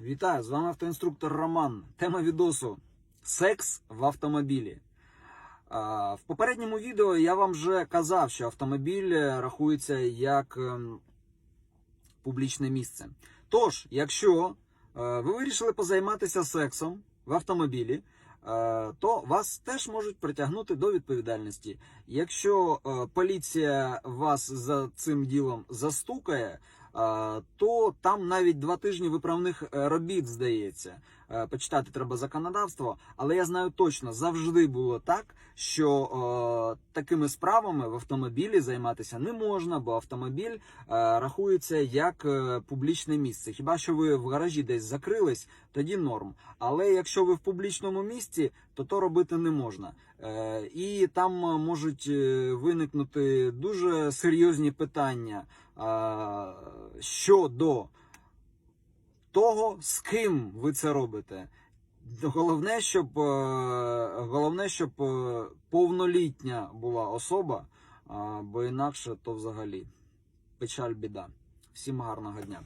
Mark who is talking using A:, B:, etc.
A: Вітаю, з вами автоінструктор Роман. Тема відосу Секс в автомобілі. В попередньому відео я вам вже казав, що автомобіль рахується як ем, публічне місце. Тож, якщо е, ви вирішили позайматися сексом в автомобілі, е, то вас теж можуть притягнути до відповідальності. Якщо е, поліція вас за цим ділом застукає, то там навіть два тижні виправних е, робіт здається. Е, Почитати треба законодавство, але я знаю точно, завжди було так, що е, такими справами в автомобілі займатися не можна, бо автомобіль е, рахується як е, публічне місце. Хіба що ви в гаражі десь закрились, тоді норм. Але якщо ви в публічному місці, то то робити не можна. Е, і там е, можуть е, виникнути дуже серйозні питання е, щодо того, з ким ви це робите. Головне, щоб, е, головне, щоб е, повнолітня була особа, бо інакше то взагалі печаль біда. Всім гарного дня.